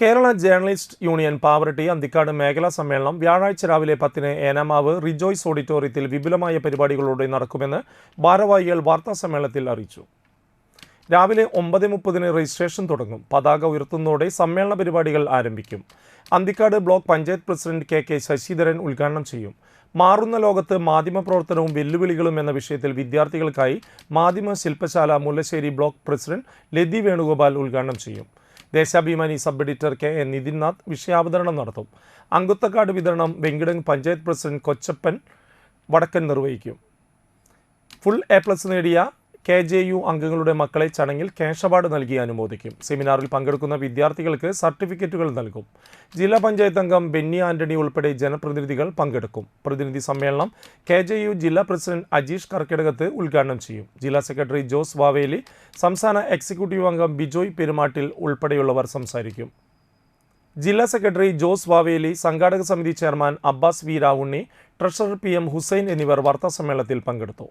Kerala journalist union Pavaratty Anthikad മേഖലാ സമ്മേളനം വ്യാഴാഴ്ച രാവിലെ പത്തിന് ഏനാമാവ് റിജോയ്സ് ഓഡിറ്റോറിയത്തിൽ വിപുലമായ പരിപാടികളോടെ നടക്കുമെന്ന് ഭാരവാഹികൾ വാർത്താ സമ്മേളനത്തിൽ അറിയിച്ചു. രാവിലെ ഒമ്പത് മുപ്പതിന് രജിസ്ട്രേഷൻ തുടങ്ങും. പതാക ഉയർത്തുന്നതോടെ സമ്മേളന പരിപാടികൾ ആരംഭിക്കും. Anthikad block panchayat president K K Sasidharan ഉദ്ഘാടനം ചെയ്യും. മാറുന്ന ലോകത്ത് മാധ്യമപ്രവർത്തനവും വെല്ലുവിളികളും എന്ന വിഷയത്തിൽ വിദ്യാർത്ഥികൾക്കായി മാധ്യമ ശില്പശാല മുല്ലശ്ശേരി ബ്ലോക്ക് പ്രസിഡന്റ് ലതി വേണുഗോപാൽ ഉദ്ഘാടനം ചെയ്യും. Deshabhimani sub editor K N Nithinnath വിഷയാവതരണം നടത്തും. അങ്കുത്തക്കാട് വിതരണം വെങ്കിടങ് പഞ്ചായത്ത് പ്രസിഡന്റ് കൊച്ചപ്പൻ വടക്കൻ നിർവഹിക്കും. ഫുൾ എ പ്ലസ് നേടിയ കെ ജെ യു അംഗങ്ങളുടെ മക്കളെ ചടങ്ങിൽ ക്യാഷ് അവാർഡ് നൽകി അനുമോദിക്കും. സെമിനാറിൽ പങ്കെടുക്കുന്ന വിദ്യാർത്ഥികൾക്ക് സർട്ടിഫിക്കറ്റുകൾ നൽകും. ജില്ലാ പഞ്ചായത്ത് അംഗം ബെന്നി ആന്റണി ഉൾപ്പെടെ ജനപ്രതിനിധികൾ പങ്കെടുക്കും. പ്രതിനിധി സമ്മേളനം കെ ജെ യു ജില്ലാ പ്രസിഡന്റ് അജീഷ് കർക്കിടകത്ത് ഉദ്ഘാടനം ചെയ്യും. ജില്ലാ സെക്രട്ടറി ജോസ് വാവേലി സംസ്ഥാന എക്സിക്യൂട്ടീവ് അംഗം ബിജോയ് പെരുമാട്ടിൽ ഉൾപ്പെടെയുള്ളവർ സംസാരിക്കും. ജില്ലാ സെക്രട്ടറി ജോസ് വാവേലി സംഘാടക സമിതി chairman Abbas V Ravunni treasurer P M Hussain എന്നിവർ വാർത്താസമ്മേളനത്തിൽ പങ്കെടുത്തു.